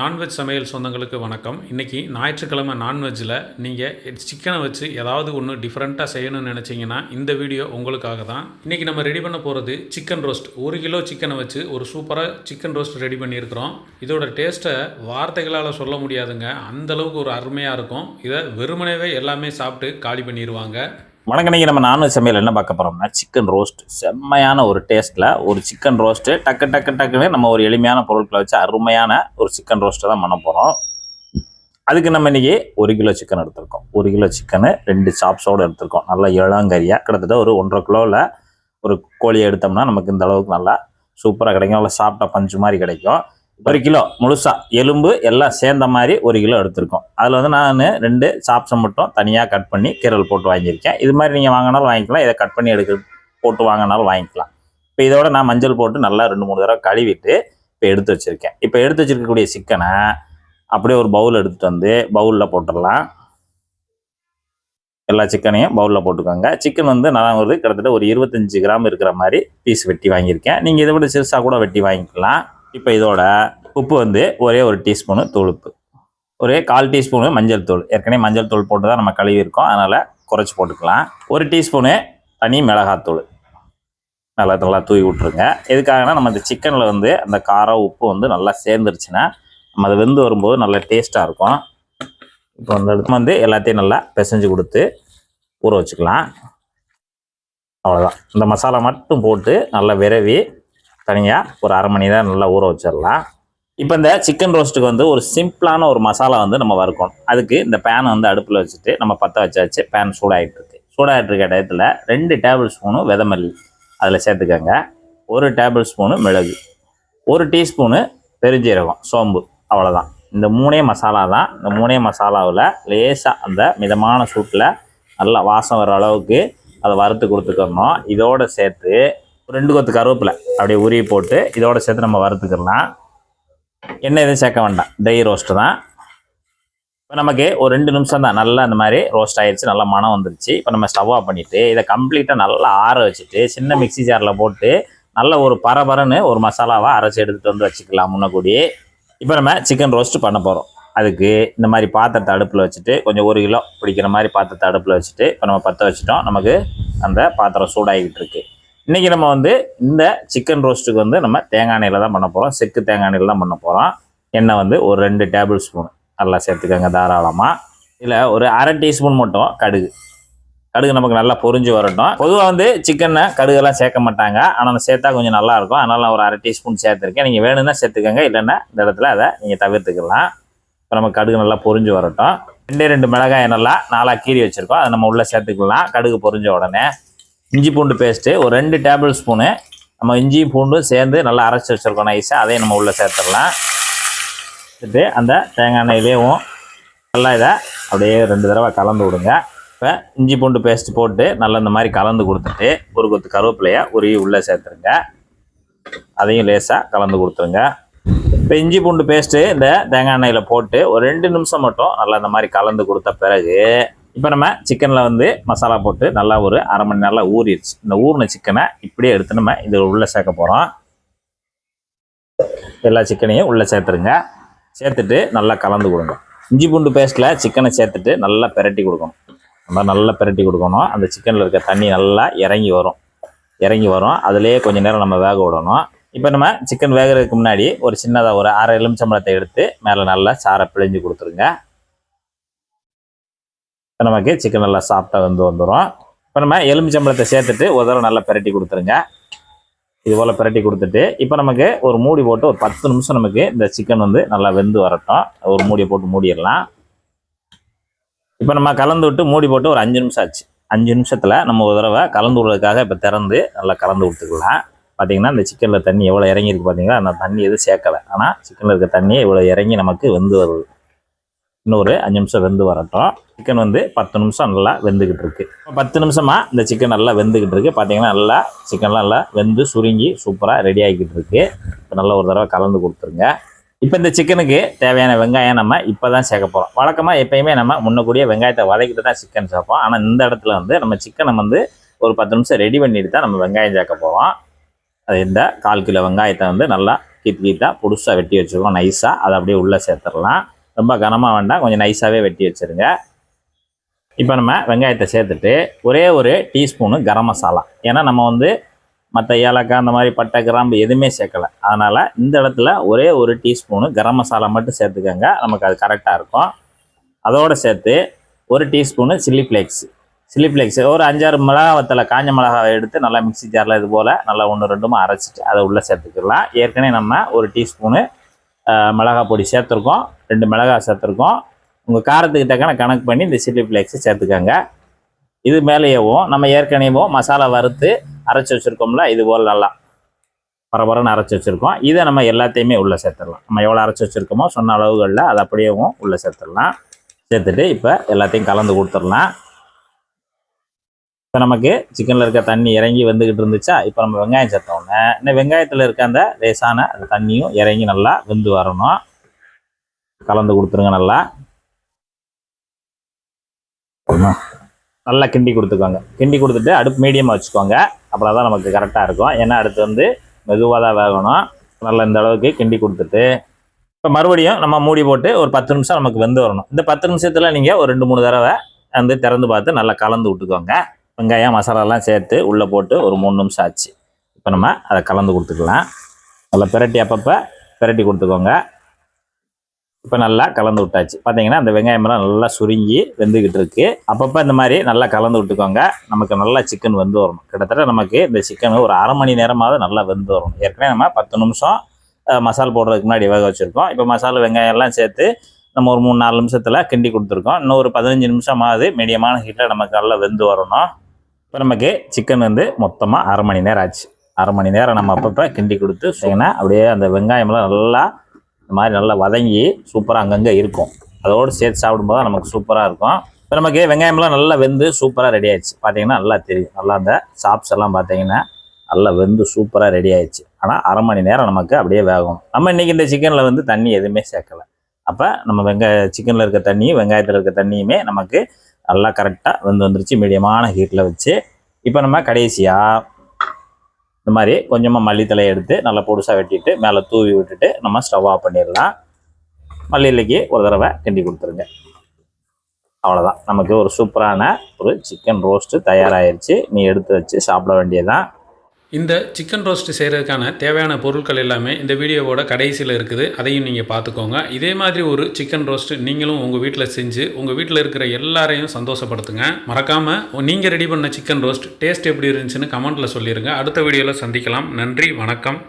Non veg சமையல் சொந்தங்களுக்கு வணக்கம். இன்றைக்கி ஞாயிற்றுக்கிழமை நான்வெஜ்ஜில் நீங்கள் சிக்கனை வச்சு ஏதாவது ஒன்று டிஃப்ரெண்ட்டாக செய்யணும்னு நினச்சிங்கன்னா இந்த வீடியோ உங்களுக்காக தான். இன்றைக்கி நம்ம ரெடி பண்ண போகிறது சிக்கன் ரோஸ்ட் ஒரு கிலோ சிக்கனை வச்சு ஒரு சூப்பராக சிக்கன் ரோஸ்ட் ரெடி பண்ணியிருக்கிறோம். இதோட டேஸ்ட்டை வார்த்தைகளால் சொல்ல முடியாதுங்க. அந்தளவுக்கு ஒரு அருமையாக இருக்கும். இதை வெறுமனவே எல்லாமே சாப்பிட்டு காலி பண்ணிடுவாங்க வணக்கம். இன்னைக்கு நம்ம நான்வெஜ் சமையல் என்ன பார்க்க போகிறோம்னா சிக்கன் ரோஸ்ட் செம்மையான ஒரு டேஸ்ட்டில் ஒரு சிக்கன் ரோஸ்ட்டு டக்கு டக்கு டக்குன்னு நம்ம ஒரு எளிமையான பொருட்களை வச்சு அருமையான ஒரு சிக்கன் ரோஸ்ட்டை தான் பண்ண போகிறோம் அதுக்கு நம்ம இன்னைக்கு ஒரு கிலோ சிக்கன் எடுத்திருக்கோம். ஒரு கிலோ சிக்கனு ரெண்டு சாப்ஸோடு எடுத்திருக்கோம். நல்லா இளங்கறியாக கிட்டத்தட்ட ஒரு ஒன்றரை கிலோவில் ஒரு கோழியை எடுத்தோம்னா நமக்கு இந்த அளவுக்கு நல்லா சூப்பராக கிடைக்கும். நல்லா சாப்பிட்டா பஞ்சு மாதிரி கிடைக்கும். ஒரு கிலோ முழுசா எலும்பு எல்லாம் சேர்ந்த மாதிரி ஒரு கிலோ எடுத்திருக்கோம். அதில் வந்து நான் ரெண்டு சாப்ஸை மட்டும் தனியாக கட் பண்ணி கீரல் போட்டு வாங்கியிருக்கேன். இது மாதிரி நீங்கள் வாங்கினாலும் வாங்கிக்கலாம். இதை கட் பண்ணி எடுக்க போட்டு வாங்கினாலும் வாங்கிக்கலாம். இப்போ இதோட நான் மஞ்சள் போட்டு நல்லா ரெண்டு மூணு தடவை கழுவிட்டு இப்போ எடுத்து வச்சுருக்கேன். இப்போ எடுத்து வச்சிருக்கக்கூடிய சிக்கனை அப்படியே ஒரு பவுல் எடுத்துகிட்டு வந்து பவுலில் போட்டுடலாம். எல்லா சிக்கனையும் பவுலில் போட்டுக்கோங்க. சிக்கன் வந்து நல்லா ஒரு கிட்டத்தட்ட ஒரு இருபத்தஞ்சி கிராம் இருக்கிற மாதிரி பீஸ் வெட்டி வாங்கியிருக்கேன். நீங்கள் இதை விட சிறுசாக கூட வெட்டி வாங்கிக்கலாம். இப்போ இதோட உப்பு வந்து ஒரே ஒரு டீஸ்பூனு தூளுப்பு. ஒரே கால் டீஸ்பூனு மஞ்சள் தூள். ஏற்கனவே மஞ்சள் தூள் போட்டு தான் நம்ம கழுவி இருக்கோம் அதனால் குறைச்சி போட்டுக்கலாம். ஒரு டீஸ்பூனு தனி மிளகாத்தூள். நல்லா நல்லா தூவி விட்ருங்க எதுக்காகனா நம்ம இந்த சிக்கனில் வந்து அந்த காரம் உப்பு வந்து நல்லா சேர்ந்துருச்சுன்னா நம்ம அது வெந்து வரும்போது நல்லா டேஸ்ட்டாக இருக்கும். இப்போ அந்த இடத்துல வந்து எல்லாத்தையும் நல்லா பிசைஞ்சு கொடுத்து ஊற வச்சுக்கலாம். அவ்வளோதான் இந்த மசாலா மட்டும் போட்டு நல்லா விரவி தனியாக ஒரு அரை மணி நேரம் நல்லா ஊற வச்சிடலாம். இப்போ இந்த சிக்கன் ரோஸ்ட்டுக்கு வந்து ஒரு சிம்பிளான ஒரு மசாலா வந்து நம்ம வறுக்கணும். அதுக்கு இந்த பேனை வந்து அடுப்பில் வச்சுட்டு நம்ம பற்ற வச்சாச்சு பேன் சூடாகிட்டு இருக்கு. சூடாகிட்டு இருக்க டயத்தில் ரெண்டு டேபிள் ஸ்பூனு விதமல்லி அதில் சேர்த்துக்கோங்க. ஒரு டேபிள் ஸ்பூனு மிளகு ஒரு டீஸ்பூனு பெருஞ்சீரகம் சோம்பு அவ்வளோதான் இந்த மூணே மசாலா தான். இந்த மூணே மசாலாவில் லேசாக அந்த மிதமான சூட்டில் நல்லா வாசம் வர அளவுக்கு அதை வறுத்து கொடுத்துக்கணும். இதோடு சேர்த்து ரெண்டு கொத்து கருவேப்பிலை அப்படியே உருவி போட்டு இதோட சேர்த்து நம்ம வறுத்துக்கலாம். எண்ணெய் எதுவும் சேர்க்க வேண்டாம். ட்ரை ரோஸ்ட்டு தான். இப்போ நமக்கு ஒரு ரெண்டு நிமிஷம் தான். நல்லா இந்த மாதிரி ரோஸ்ட் ஆயிடுச்சு நல்லா மனம் வந்துருச்சு. இப்போ நம்ம ஸ்டவ் ஆஃப் பண்ணிவிட்டு இதை கம்ப்ளீட்டாக நல்லா ஆற வச்சுட்டு சின்ன மிக்ஸி ஜாரில் போட்டு நல்ல ஒரு பரபரன்னு ஒரு மசாலாவாக அரைச்சி எடுத்துகிட்டு வந்து வச்சுக்கலாம் முன்னக்கூடி இப்போ நம்ம சிக்கன் ரோஸ்ட் பண்ண போகிறோம் அதுக்கு இந்த மாதிரி பாத்திரத்தை அடுப்பில் வச்சுட்டு கொஞ்சம் ஒரு கிலோ பிடிக்கிற மாதிரி பாத்திரத்தை அடுப்பில் வச்சுட்டு இப்போ நம்ம பற்ற வச்சுட்டோம். நமக்கு அந்த பாத்திரம் சூடாகிக்கிட்டு இருக்குது இன்றைக்கி நம்ம வந்து இந்த சிக்கன் ரோஸ்ட்டுக்கு வந்து நம்ம தேங்காய் எண்ணெயில் தான் பண்ண போகிறோம் செக்கு தேங்காய் எண்ணெயில் தான் பண்ண போகிறோம் எண்ணெய் வந்து ஒரு ரெண்டு டேபிள் ஸ்பூன் நல்லா சேர்த்துக்கோங்க தாராளமாக இதில் ஒரு அரை டீஸ்பூன் மட்டும் கடுகு. கடுகு நமக்கு நல்லா பொரிஞ்சு வரட்டும். பொதுவாக வந்து சிக்கனை கடுகெல்லாம் சேர்க்க மாட்டாங்க. ஆனால் சேர்த்தா கொஞ்சம் நல்லாயிருக்கும் அதனால் நான் ஒரு அரை டீஸ்பூன் சேர்த்துருக்கேன். நீங்கள் வேணும்னா சேர்த்துக்கோங்க. இல்லைன்னா இந்த இடத்துல அதை நீங்கள் தவிர்த்துக்கலாம். இப்போ நம்ம கடுகு நல்லா பொரிஞ்சு வரட்டும். ரெண்டே ரெண்டு மிளகாய் நல்லா நாலாக கீறி வச்சுருக்கோம். அதை நம்ம உள்ளே சேர்த்துக்கலாம். கடுகு பொரிஞ்ச உடனே. இஞ்சி பூண்டு பேஸ்ட்டு ஒரு ரெண்டு டேபிள் ஸ்பூனு நம்ம இஞ்சி பூண்டும் சேர்ந்து நல்லா அரைச்சி வச்சுருக்கோம் நைஸாக அதையும் நம்ம உள்ளே சேர்த்துடலாம். சேர்த்துட்டு அந்த தேங்காய் எண்ணெயிலேயும் நல்லா இதை அப்படியே ரெண்டு தடவை கலந்து விடுங்க. இப்போ இஞ்சி பூண்டு பேஸ்ட் போட்டு நல்லா இந்த மாதிரி கலந்து கொடுத்துட்டு ஒரு கொத்து கருவேப்பிலையை உருவி உள்ளே சேர்த்துருங்க. அதையும் லேசாக கலந்து கொடுத்துருங்க. இப்போ இஞ்சி பூண்டு பேஸ்ட்டு இந்த தேங்காய் எண்ணெயில் போட்டு ஒரு ரெண்டு நிமிஷம் மட்டும் நல்லா இந்த மாதிரி கலந்து கொடுத்த பிறகு இப்போ நம்ம சிக்கனில் வந்து மசாலா போட்டு நல்லா ஒரு அரை மணி நேரம் ஊறிடுச்சு. இந்த ஊறின சிக்கனை இப்படியே எடுத்து நம்ம இது உள்ளே சேர்க்க போகிறோம் எல்லா சிக்கனையும் உள்ளே சேர்த்துருங்க. சேர்த்துட்டு நல்லா கலந்து கொடுங்க. இஞ்சி பூண்டு பேஸ்ட்டில் சிக்கனை சேர்த்துட்டு நல்லா பிரட்டி கொடுக்கணும். நம்ம நல்லா பிரட்டி கொடுக்கணும். அந்த சிக்கனில் இருக்க தண்ணி நல்லா இறங்கி வரும். இறங்கி வரும். அதுலேயே கொஞ்சம் நேரம் நம்ம வேக விடணும். இப்போ நம்ம சிக்கன் வேகிறதுக்கு முன்னாடி ஒரு சின்னதாக ஒரு அரை எலுமிச்சம்பழத்தை எடுத்து மேலே நல்லா சாரை பிழிஞ்சு கொடுத்துருங்க. இப்போ நமக்கு சிக்கன் நல்லா சாஃப்டாக வந்து வந்துடும் இப்போ நம்ம எலுமிச்சம்பழத்தை சேர்த்துட்டு ஒரு தடவை நல்லா பிரட்டி கொடுத்துருங்க. இது போல் பிரட்டி கொடுத்துட்டு இப்போ நமக்கு ஒரு மூடி போட்டு ஒரு பத்து நிமிஷம் நமக்கு இந்த சிக்கன் வந்து நல்லா வெந்து வரட்டும். ஒரு மூடியை போட்டு மூடிடலாம். இப்போ நம்ம கலந்து விட்டு மூடி போட்டு ஒரு அஞ்சு நிமிஷம் ஆச்சு. அஞ்சு நிமிஷத்தில் நம்ம ஒரு தடவை கலந்து விடுறதுக்காக இப்போ திறந்து நல்லா கலந்து விட்டுக்கலாம் பார்த்தீங்கன்னா இந்த சிக்கனில் தண்ணி எவ்வளோ இறங்கியிருக்கு பார்த்தீங்களா? அந்த தண்ணி எதுவும் சேர்க்கலை. ஆனால் சிக்கனில் இருக்க தண்ணி இவ்வளோ இறங்கி நமக்கு வெந்து வருது. இன்னொரு அஞ்சு நிமிஷம் வெந்து வரட்டும். சிக்கன் வந்து பத்து நிமிஷம் நல்லா வெந்துக்கிட்டு இருக்கு. பத்து நிமிஷமாக இந்த சிக்கன் நல்லா வெந்துக்கிட்டு இருக்கு. பார்த்தீங்கன்னா நல்லா சிக்கன்லாம் நல்லா வெந்து சுருங்கி சூப்பராக ரெடி ஆகிக்கிட்டு இருக்கு. இப்போ நல்லா ஒரு தடவை கலந்து கொடுத்துருங்க. இப்போ இந்த சிக்கனுக்கு தேவையான வெங்காயம் நம்ம இப்போ தான் சேர்க்க போகிறோம் வழக்கமாக எப்பயுமே நம்ம முன்னக்கூடிய வெங்காயத்தை வதக்கிட்டு தான் சிக்கன் சேர்ப்போம். ஆனால் இந்த இடத்துல வந்து நம்ம சிக்கனை வந்து ஒரு பத்து நிமிஷம் ரெடி பண்ணிட்டு தான் நம்ம வெங்காயம் சேர்க்க போகிறோம் அது இந்த கால் கிலோ வெங்காயத்தை வந்து நல்லா கீத்து கீத்தாக புதுசாக வெட்டி வச்சுருக்கோம். நைஸாக அதை அப்படியே உள்ளே சேர்த்துடலாம். ரொம்ப கனமாக வேண்டாம் கொஞ்சம் நைஸாகவே வெட்டி வச்சுருங்க. இப்போ நம்ம வெங்காயத்தை சேர்த்துட்டு ஒரே ஒரு டீஸ்பூனு கரம் மசாலா. ஏன்னா நம்ம வந்து மற்ற ஏலக்காய் அந்த மாதிரி பட்டை கிராம்பு எதுவுமே சேர்க்கலை. அதனால் இந்த இடத்துல ஒரே ஒரு டீஸ்பூனு கரம் மசாலா மட்டும் சேர்த்துக்கோங்க. நமக்கு அது கரெக்டாக இருக்கும். அதோடு சேர்த்து ஒரு teaspoon chilli flakes chilli flakes ஒரு அஞ்சாறு மிளகா வத்தலை காஞ்ச மிளகாவை எடுத்து நல்லா மிக்ஸி ஜாரில் இது போல் நல்லா ஒன்று ரெண்டுமா அரைச்சிட்டு அதை உள்ளே சேர்த்துக்கலாம். ஏற்கனவே நம்ம ஒரு டீஸ்பூனு மிளகா பொடி சேர்த்துருக்கோம். ரெண்டு மிளகா சேர்த்துருக்கோம். உங்கள் காரத்துக்கு தக்கன கணக்கு பண்ணி இந்த சில்லி ஃப்ளேக்ஸை சேர்த்துக்கோங்க. இது மேலேயேவும் நம்ம ஏற்கனவே மசாலா வறுத்து அரைச்சி வச்சுருக்கோம்ல இது போல் நல்லா பரபரன்னு அரைச்சி வச்சுருக்கோம். இதை நம்ம எல்லாத்தையுமே உள்ளே சேர்த்துடலாம். நம்ம எவ்வளோ அரைச்சி வச்சுருக்கோமோ சொன்ன அளவுகளில் அதை அப்படியேவும் உள்ளே சேர்த்துடலாம். சேர்த்துட்டு இப்போ எல்லாத்தையும் கலந்து கொடுத்துடலாம். இப்போ நமக்கு சிக்கனில் இருக்க தண்ணி இறங்கி வந்துக்கிட்டு இருந்துச்சா? இப்போ நம்ம வெங்காயம் சேர்த்தோன்னே இந்த வெங்காயத்தில் இருக்க அந்த லேசான அந்த தண்ணியும் இறங்கி நல்லா வெந்து வரணும். கலந்து கொடுத்துருங்க நல்லா. நல்லா கிண்டி கொடுத்துக்கோங்க. கிண்டி கொடுத்துட்டு அடுப்பு மீடியமாக வச்சுக்கோங்க. அப்புறம் தான் நமக்கு கரெக்டாக இருக்கும். ஏன்னா அடுத்து வந்து மெதுவாக தான் வேகணும். நல்லா இந்த அளவுக்கு கிண்டி கொடுத்துட்டு. இப்போ மறுபடியும் நம்ம மூடி போட்டு ஒரு பத்து நிமிஷம் நமக்கு வெந்து வரணும். இந்த பத்து நிமிஷத்தில் நீங்கள் ஒரு ரெண்டு மூணு தடவை வந்து திறந்து பார்த்து நல்லா கலந்து விட்டுக்கோங்க. வெங்காயம் மசாலாலாம் சேர்த்து உள்ளே போட்டு ஒரு மூணு நிமிஷம் ஆச்சு. இப்போ நம்ம அதை கலந்து கொடுத்துக்கலாம். நல்லா பிரட்டி அப்பப்போ பிரட்டி கொடுத்துக்கோங்க. இப்போ நல்லா கலந்து விட்டாச்சு. பார்த்தீங்கன்னா அந்த வெங்காயமெல்லாம் நல்லா சுருங்கி வெந்துக்கிட்டு இருக்குது அப்பப்போ இந்த மாதிரி நல்லா கலந்து விட்டுக்கோங்க. நமக்கு நல்லா சிக்கன் வெந்து வரணும். கிட்டத்தட்ட நமக்கு இந்த சிக்கன் ஒரு அரை மணி நேரமாவது நல்லா வெந்து வரணும். ஏற்கனவே நம்ம பத்து நிமிஷம் மசால் போடுறதுக்கு முன்னாடி வேக வச்சுருக்கோம். இப்போ மசாலா வெங்காயம் எல்லாம் சேர்த்து நம்ம ஒரு மூணு நாலு நிமிஷத்தில் கிண்டி கொடுத்துருக்கோம். இன்னும் ஒரு பதினஞ்சு நிமிஷமாவது மீடியமான ஹீட்டில் நமக்கு நல்லா வெந்து வரணும். இப்போ நமக்கு சிக்கன் வந்து மொத்தமாக அரை மணி நேரம் ஆச்சு. அரை மணி நேரம் நம்ம அப்பப்போ கிண்டி கொடுத்து செய்யினா அப்படியே அந்த வெங்காயம்லாம் நல்லா இந்த மாதிரி நல்லா வதங்கி சூப்பராக அங்கங்கே இருக்கும். அதோடு சேர்த்து சாப்பிடும்போது தான் நமக்கு சூப்பராக இருக்கும். இப்போ நமக்கு வெங்காயம்லாம் நல்லா வெந்து சூப்பராக ரெடி ஆயிடுச்சு. பார்த்தீங்கன்னா நல்லா தெரியும். நல்லா அந்த சாப்ஸ் எல்லாம் பார்த்தீங்கன்னா நல்லா வெந்து சூப்பராக ரெடி ஆயிடுச்சு. ஆனால் அரை மணி நேரம் நமக்கு அப்படியே வேகும். நம்ம இன்றைக்கி இந்த சிக்கனில் வந்து தண்ணி எதுவுமே சேர்க்கலை. அப்போ நம்ம வெங்காய சிக்கனில் இருக்க தண்ணியும் வெங்காயத்தில் இருக்க தண்ணியுமே நமக்கு நல்லா கரெக்டாக வெந்து வந்துருச்சு. மீடியமான ஹீட்டில் வச்சு. இப்போ நம்ம கடைசியாக இந்த மாதிரி கொஞ்சமாக மல்லித்தலை எடுத்து நல்லா பொடுசாக வெட்டிட்டு மேலே தூவி விட்டுட்டு நம்ம ஸ்டவ் ஆஃப் பண்ணிடலாம். மல்லியிலைக்கு ஒரு தடவை கிண்டி கொடுத்துருங்க. அவ்வளோதான் நமக்கு ஒரு சூப்பரான ஒரு சிக்கன் ரோஸ்ட்டு தயாராகிருச்சு நீ எடுத்து வச்சு சாப்பிட வேண்டியதுதான். இந்த சிக்கன் ரோஸ்ட் செய்கிறதுக்கான தேவையான பொருட்கள் எல்லாமே இந்த வீடியோவோட கடைசியில் இருக்குது. அதையும் நீங்கள் பார்த்துக்கோங்க. இதே மாதிரி ஒரு சிக்கன் ரோஸ்ட் நீங்களும் உங்கள் வீட்டில் செஞ்சு உங்கள் வீட்டில் இருக்கிற எல்லாரையும் சந்தோஷப்படுத்துங்க. மறக்காமல் நீங்கள் ரெடி பண்ண சிக்கன் ரோஸ்ட் டேஸ்ட் எப்படி இருந்துச்சுன்னு கமெண்ட்டில் சொல்லிடுங்க அடுத்த வீடியோவில் சந்திக்கலாம். நன்றி வணக்கம்.